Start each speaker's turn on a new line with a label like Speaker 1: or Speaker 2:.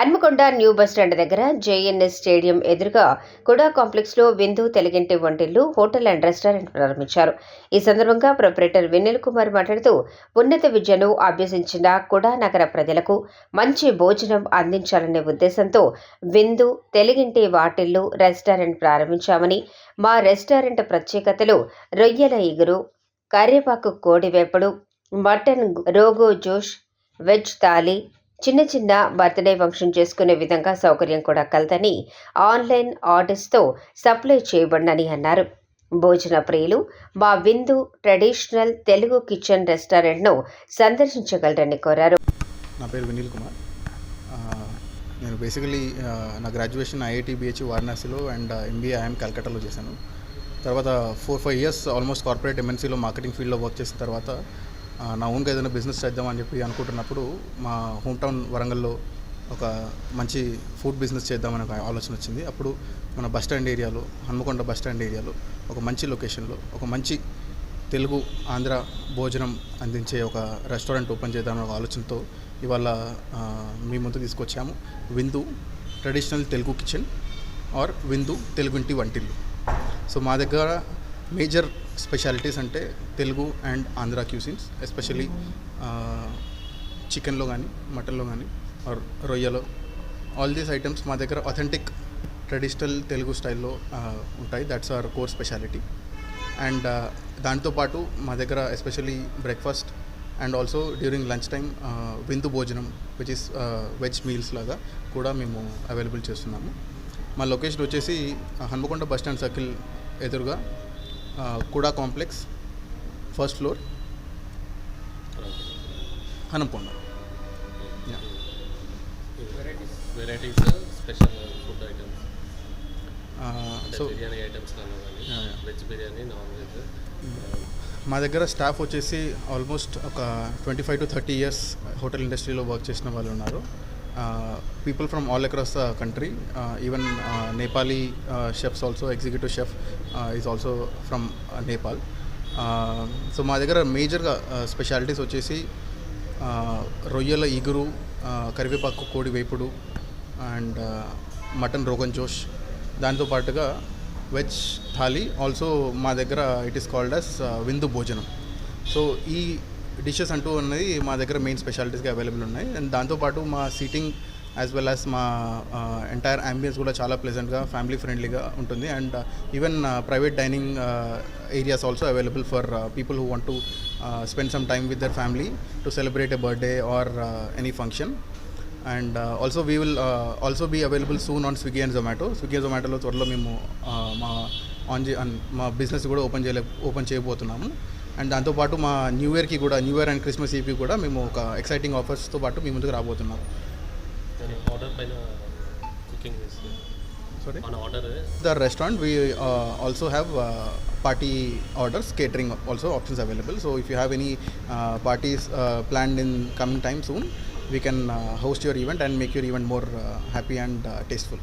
Speaker 1: Hanamkonda new bus stand దగ్గర JNS stadium ఎదురుగా కుడా కాంప్లెక్స్లో విందు తెలుగింటి వంటిల్లు హోటల్ అండ్ రెస్టారెంట్ ప్రారంభించారు ఈ సందర్భంగా ప్రొపరేటర్ వెన్నెల కుమార్ మాట్లాడుతూ ఉన్నత విద్యను అభ్యసించిన కుడా నగర ప్రజలకు మంచి భోజనం అందించాలనే ఉద్దేశంతో విందు తెలుగింటి వాటిల్లు రెస్టారెంట్ ప్రారంభించామని మా రెస్టారెంట్ ప్రత్యేకతలు రొయ్యల ఇగురు కరివేపాకు కోడి వేపుడు మటన్ రోగో జోష్ వెజ్ థాలీ చిన్న చిన్న బర్త్డే ఫంక్షన్ చేసుకునే విధంగా సౌకర్యం కూడా కలదని ఆన్లైన్ ఆర్డర్స్తో సప్లై చేయబడినని అన్నారు. భోజన ప్రియులు మా విందు ట్రెడిషనల్ తెలుగు కిచెన్ రెస్టారెంట్ను సందర్శించగలరని కోరారు.
Speaker 2: నా పేరు వినీల్ కుమార్. నేను బేసికలీ నా గ్రాడ్యుయేషన్ ఐఐటి బిహెచ్ వారణాసిలో అండ్ ఎంబీఏ ఐఎం కలకట్టాలో చేశాను. తర్వాత four five years almost corporate ఎంఎన్సీలో marketing ఫీల్డ్లో వర్క్ చేసిన తర్వాత నా ఓన్గా ఏదైనా బిజినెస్ చేద్దామని చెప్పి అనుకుంటున్నప్పుడు మా హోమ్ టౌన్ వరంగల్లో ఒక మంచి ఫుడ్ బిజినెస్ చేద్దామని ఒక ఆలోచన వచ్చింది. అప్పుడు మన బస్ స్టాండ్ ఏరియాలో హన్మకొండ బస్ స్టాండ్ ఏరియాలో ఒక మంచి లొకేషన్లో ఒక మంచి తెలుగు ఆంధ్ర భోజనం అందించే ఒక రెస్టారెంట్ ఓపెన్ చేద్దామని ఒక ఆలోచనతో ఇవాళ మీ ముందు తీసుకొచ్చాము. విందు ట్రెడిషనల్ తెలుగు కిచెన్ ఆర్ విందు తెలుగుంటి వంటిల్లు. సో మా దగ్గర మేజర్ స్పెషాలిటీస్ అంటే Telugu and Andhra cuisines especially చికెన్లో కానీ మటన్లో కానీ ఆర్ రొయ్యలో. ఆల్ దీస్ ఐటమ్స్ మా దగ్గర అథెంటిక్ ట్రెడిషనల్ తెలుగు స్టైల్లో ఉంటాయి. That's our core speciality and దాంతోపాటు మా దగ్గర especially breakfast and also during lunch time విందు భోజనం విచ్ ఇస్ వెజ్ మీల్స్ లాగా కూడా మేము అవైలబుల్ చేస్తున్నాము. మా లొకేషన్ వచ్చేసి హన్మకొండ బస్ స్టాండ్ సర్కిల్ ఎదురుగా కుడా complex first floor. Yeah.
Speaker 3: Varieties special food items
Speaker 2: so
Speaker 3: biryani items. Veg biryani non veg.
Speaker 2: మా దగ్గర స్టాఫ్ వచ్చేసి ఆల్మోస్ట్ ఒక twenty five to thirty years hotel ఇండస్ట్రీలో వర్క్ చేసిన వాళ్ళు ఉన్నారు. People from all across the country even Nepali chefs also executive chef is also from Nepal so మా దగ్గర మేజర్గా స్పెషాలిటీస్ uh, వచ్చేసి uh, రొయ్యల ఇగురు uh, కరివేపాకు కోడి వేపుడు అండ్ మటన్ రోగన్ జోష్. దాంతోపాటుగా వెజ్ థాలీ ఆల్సో మా దగ్గర ఇట్ ఈస్ కాల్డ్ అస్ విందు భోజనం. సో ఈ డిషెస్ అంటూ ఉన్నది మా దగ్గర మెయిన్ స్పెషాలిటీస్గా అవైలబుల్ ఉన్నాయి. అండ్ దాంతోపాటు మా సీటింగ్ యాజ్ వెల్ యాజ్ మా ఎంటైర్ అంబియన్స్ కూడా చాలా ప్లెజెంట్గా ఫ్యామిలీ ఫ్రెండ్లీగా ఉంటుంది. And even private dining areas also available for people who want to spend some time with their family to celebrate a birthday or any function and also we will also be available soon on Swiggy and Zomato Swiggy జొమాటోలో త్వరలో మేము మా on మా business కూడా open చేయలే open చేయబోతున్నాము. And దాంతోపాటు మా new ఇయర్కి కూడా న్యూ ఇయర్ అండ్ క్రిస్మస్ ఈవ్కి కూడా మేము ఒక ఎక్సైటింగ్ ఆఫర్స్తో పాటు మీ ముందుకు రాబోతున్నాం. Sorry the restaurant we also have party orders catering also options available so if you have any parties planned in coming time soon we can host your event and make your event more happy and tasteful